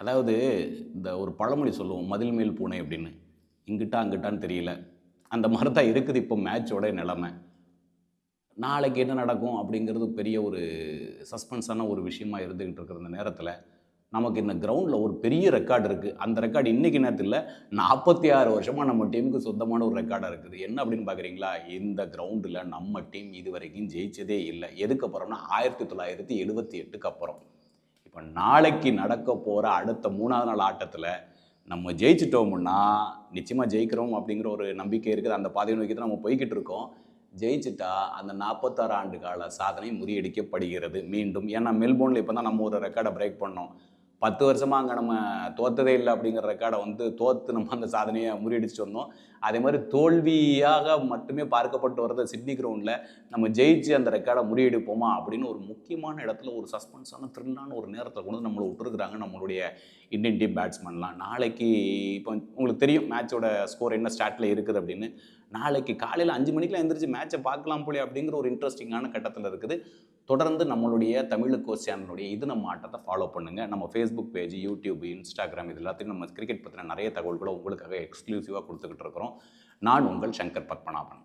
அதாவது இந்த ஒரு பழமொழி சொல்லுவோம் மதில் மேல் பூனை அப்படின்னு. இங்கிட்டா அங்கிட்டான்னு தெரியல. அந்த மாதிரி தான் இருக்குது இப்போ மேட்சோட நிலமை. நாளைக்கு என்ன நடக்கும் அப்படிங்கிறது பெரிய ஒரு சஸ்பென்ஸான ஒரு விஷயமாக இருந்துக்கிட்டு இருக்கிற இந்த நேரத்தில் நமக்கு இந்த கிரவுண்டில் ஒரு பெரிய ரெக்கார்டு இருக்குது அந்த ரெக்கார்டு இன்றைக்கி நேரத்தில் நாற்பத்தி ஆறு வருஷமாக நம்ம டீமுக்கு சொந்தமான ஒரு ரெக்கார்டாக இருக்குது. என்ன அப்படின்னு பார்க்குறீங்களா இந்த கிரவுண்டில் நம்ம டீம் இது வரைக்கும் ஜெயிச்சதே இல்லை. எதுக்கு அப்புறம்னா ஆயிரத்தி தொள்ளாயிரத்தி எழுபத்தி எட்டுக்கு அப்புறம். இப்போ நாளைக்கு நடக்க போகிற அடுத்த மூணாவது நாள் ஆட்டத்தில் நம்ம ஜெயிச்சிட்டோம்னா நிச்சயமாக ஜெயிக்கிறோம் அப்படிங்கிற ஒரு நம்பிக்கை இருக்குது. அந்த பாதையை நோக்கி தான் நம்ம போய்கிட்டு இருக்கோம். ஜெயிச்சிட்டா அந்த நாற்பத்தாறு ஆண்டு கால சாதனை முறியடிக்கப்படுகிறது மீண்டும். ஏன்னா மெல்போர்னில் இப்போ தான் நம்ம ஒரு ரெக்கார்டை பிரேக் பண்ணோம். பத்து வருஷமாக அங்கே நம்ம தோத்ததே இல்லை அப்படிங்கிற ரெக்கார்டை வந்து தோத்து நம்ம அந்த சாதனையை முறியடிச்சு வந்தோம். அதே மாதிரி தோல்வியாக மட்டுமே பார்க்கப்பட்டு வர்றது சிட்னி கிரவுண்டில் நம்ம ஜெயிச்சு அந்த ரெக்கார்டை முறியடிப்போமா அப்படின்னு ஒரு முக்கியமான இடத்துல ஒரு சஸ்பென்ஸான த்ரில்லான ஒரு நேரத்தில் கொண்டு வந்து நம்மளை விட்டுருக்குறாங்க நம்மளுடைய இந்தியன் டீம் பேட்ஸ்மேன்லாம் நாளைக்கு இப்போ உங்களுக்கு தெரியும் மேட்சோட ஸ்கோர் என்ன ஸ்டார்ட்டில் இருக்குது அப்படின்னு. நாளைக்கு காலையில் அஞ்சு மணிக்கெலாம் எந்திரிச்சு மேட்சை பார்க்கலாம் போலே அப்படிங்கிற ஒரு இன்ட்ரெஸ்டிங்கான கட்டத்தில் இருக்குது. தொடர்ந்து நம்மளுடைய தமிழ் கோச் சேனலுடைய இது நம்ம ஆட்டத்தை ஃபாலோ பண்ணுங்கள் நம்ம ஃபேஸ்புக் பேஜ் யூடியூப் இன்ஸ்டாகிராம் இது எல்லாத்தையும் நம்ம கிரிக்கெட் பற்றின நிறைய தகவல்களை உங்களுக்காக எக்ஸ்க்ளூசிவாக கொடுத்துக்கிட்டு இருக்கிறோம். நான் உங்கள் சங்கர் பத்மநாபன்.